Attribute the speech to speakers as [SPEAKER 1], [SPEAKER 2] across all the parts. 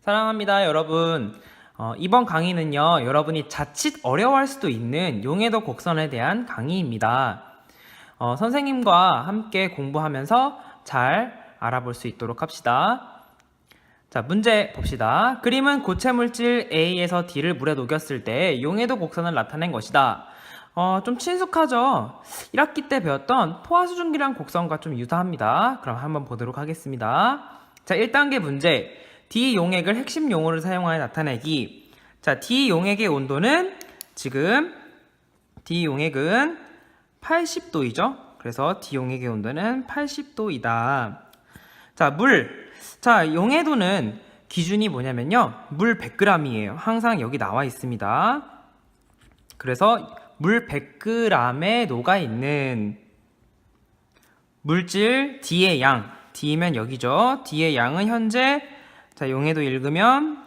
[SPEAKER 1] 사랑합니다, 여러분. 어, 이번 강의는요, 여러분이 자칫 어려워할 수도 있는 용해도 곡선에 대한 강의입니다. 어, 선생님과 함께 공부하면서 잘 알아볼 수 있도록 합시다. 자, 문제 봅시다. 그림은 고체 물질 A에서 D를 물에 녹였을 때 용해도 곡선을 나타낸 것이다. 어, 좀 친숙하죠? 1학기 때 배웠던 포화수증기랑 곡선과 좀 유사합니다. 그럼 한번 보도록 하겠습니다. 자, 1단계 문제. D 용액을 핵심 용어를 사용하여 나타내기. 자, D 용액의 온도는 지금 D 용액은 80도이죠? 그래서 D 용액의 온도는 80도이다. 자, 물. 자, 용해도는 기준이 뭐냐면요. 물 100g이에요. 항상 여기 나와 있습니다. 그래서 물 100g에 녹아 있는 물질 D의 양. D면 여기죠. D의 양은 현재 자, 용해도 읽으면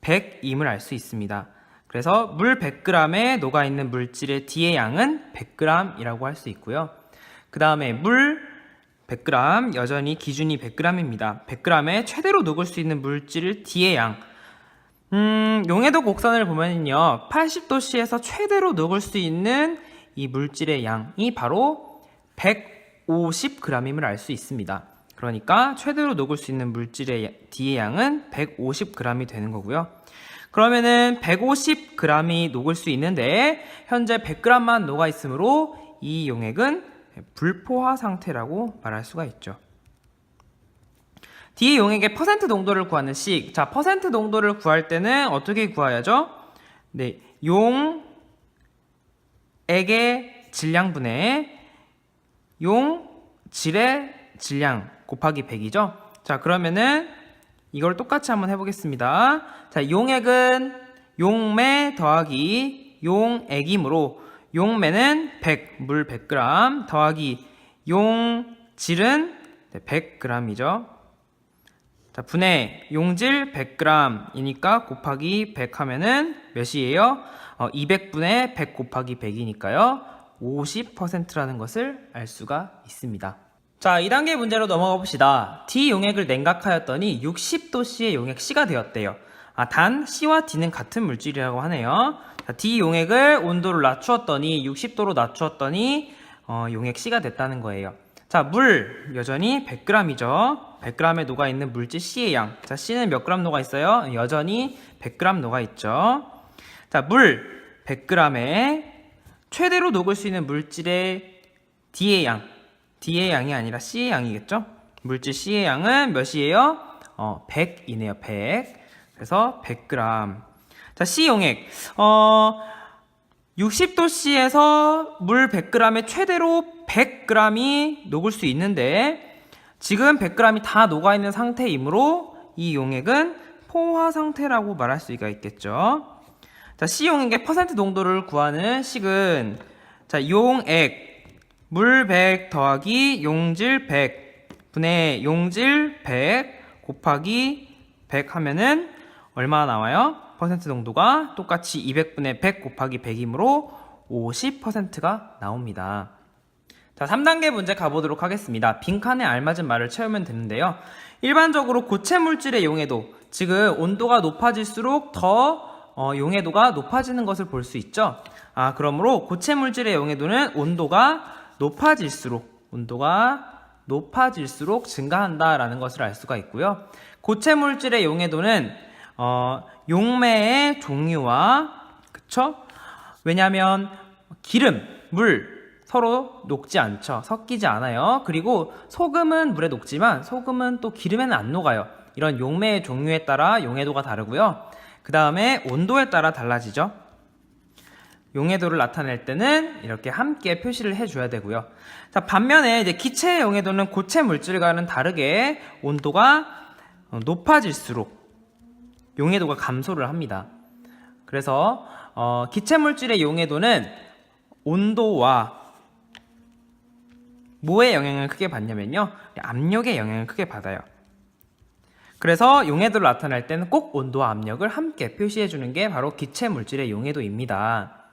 [SPEAKER 1] 100임을 알 수 있습니다. 그래서 물 100g에 녹아 있는 물질의 D의 양은 100g이라고 할 수 있고요. 그 다음에 물 100g 여전히 기준이 100g입니다. 100g에 최대로 녹을 수 있는 물질 D의 양. 음, 용해도 곡선을 보면요. 80도씨에서 최대로 녹을 수 있는 이 물질의 양이 바로 150g임을 알 수 있습니다. 그러니까 최대로 녹을 수 있는 물질의 D의 양은 150g이 되는 거고요. 그러면은 150g이 녹을 수 있는데 현재 100g만 녹아 있으므로 이 용액은 불포화 상태라고 말할 수가 있죠. D의 용액의 퍼센트 농도를 구하는 식. 자, 퍼센트 농도를 구할 때는 어떻게 구해야죠? 네, 용액의 질량분의 용질의 질량 곱하기 100이죠? 자, 그러면은 이걸 똑같이 한번 해보겠습니다. 자, 용액은 용매 더하기 용액이므로 용매는 100, 물 100g 더하기 용질은 100g이죠. 자, 분해 용질 100g이니까 곱하기 100 하면은 몇이에요? 어, 200분의 100 곱하기 100이니까요. 50%라는 것을 알 수가 있습니다. 자, 2단계 문제로 넘어가 봅시다. D 용액을 냉각하였더니 60도씨의 용액 C가 되었대요. 아, 단 C와 D는 같은 물질이라고 하네요. 자, D 용액을 온도를 낮추었더니 60도로 낮추었더니 어, 용액 C가 됐다는 거예요. 자, 물 여전히 100g이죠. 100g에 녹아 있는 물질 C의 양. 자, C는 몇 g 녹아 있어요? 여전히 100g 녹아 있죠. 자, 물 100g에 최대로 녹을 수 있는 물질의 D의 양. D의 양이 아니라 C의 양이겠죠? 물질 C의 양은 몇이에요? 어, 100이네요. 100. 그래서 100g. 자, C 용액. 어, 60도씨에서 물 100g에 최대로 100g이 녹을 수 있는데 지금 100g이 다 녹아 있는 상태이므로 이 용액은 포화 상태라고 말할 수가 있겠죠. 자, C 용액의 퍼센트 농도를 구하는 식은 자, 용액 물 100 더하기 용질 100 분의 용질 100 곱하기 100 하면은 얼마나 나와요? 퍼센트 농도가 똑같이 200분의 100 곱하기 100이므로 50%가 나옵니다. 자, 3단계 문제 가보도록 하겠습니다. 빈칸에 알맞은 말을 채우면 되는데요. 일반적으로 고체 물질의 용해도, 지금 온도가 높아질수록 더 어, 용해도가 높아지는 것을 볼 수 있죠. 아, 그러므로 고체 물질의 용해도는 온도가 높아질수록, 온도가 높아질수록 증가한다라는 것을 알 수가 있고요. 고체 물질의 용해도는 어, 용매의 종류와 그쵸? 왜냐하면 기름, 물 서로 녹지 않죠. 섞이지 않아요. 그리고 소금은 물에 녹지만 소금은 또 기름에는 안 녹아요. 이런 용매의 종류에 따라 용해도가 다르고요. 그 다음에 온도에 따라 달라지죠. 용해도를 나타낼 때는 이렇게 함께 표시를 해줘야 되고요. 자, 반면에 이제 기체의 용해도는 고체 물질과는 다르게 온도가 어, 높아질수록 용해도가 감소를 합니다. 그래서 어, 기체 물질의 용해도는 온도와 뭐의 영향을 크게 받냐면요. 압력의 영향을 크게 받아요. 그래서 용해도를 나타낼 때는 꼭 온도와 압력을 함께 표시해 주는 게 바로 기체 물질의 용해도입니다.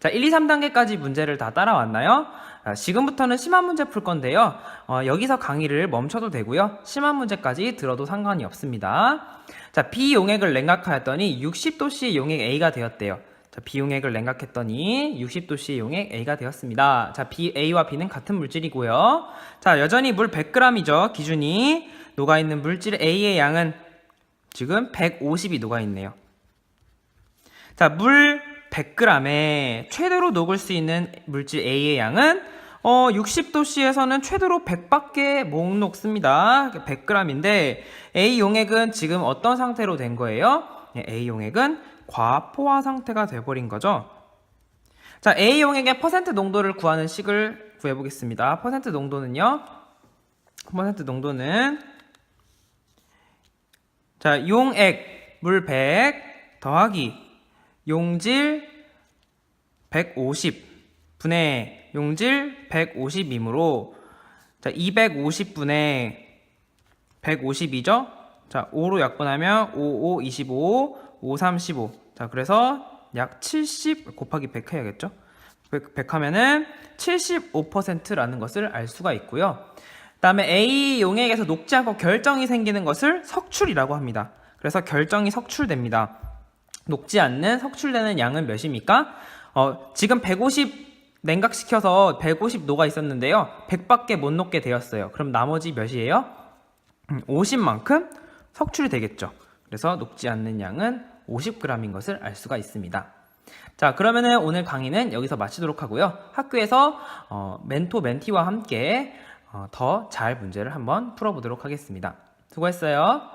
[SPEAKER 1] 자, 1, 2, 3단계까지 문제를 다 따라왔나요? 아, 지금부터는 심한 문제 풀 건데요. 어, 여기서 강의를 멈춰도 되고요. 심한 문제까지 들어도 상관이 없습니다. 자, B 용액을 냉각하였더니 60도씨의 용액 A가 되었대요. 자, B 용액을 냉각했더니 60도씨의 용액 A가 되었습니다. 자, B, A와 B는 같은 물질이고요. 자, 여전히 물 100g이죠. 기준이 녹아있는 물질 A의 양은 지금 150이 녹아있네요. 자, 물 100g에 최대로 녹을 수 있는 물질 A의 양은 어, 60도씨에서는 최대로 100밖에 못 녹습니다. 100g인데 A 용액은 지금 어떤 상태로 된 거예요? 네, A 용액은 과포화 상태가 돼버린 거죠. 자, A 용액의 퍼센트 농도를 구하는 식을 구해보겠습니다. 퍼센트 농도는요. 퍼센트 농도는 자, 용액 물 100 더하기 용질 150 분의 용질 150이므로 자, 250분의 150이죠? 자, 5로 약분하면 5, 5, 25, 5, 3, 15. 자, 그래서 약 70 곱하기 100 해야겠죠? 100, 100 하면은 75%라는 것을 알 수가 있고요. 다음에 A 용액에서 녹지 않고 결정이 생기는 것을 석출이라고 합니다. 그래서 결정이 석출됩니다. 녹지 않는 석출되는 양은 몇입니까? 어, 지금 150 냉각시켜서 150 녹아 있었는데요. 100밖에 못 녹게 되었어요. 그럼 나머지 몇이에요? 50만큼 석출이 되겠죠. 그래서 녹지 않는 양은 50g인 것을 알 수가 있습니다. 자, 그러면은 오늘 강의는 여기서 마치도록 하고요. 학교에서 어, 멘토 멘티와 함께 어, 더잘 문제를 한번 풀어보도록 하겠습니다. 수고했어요.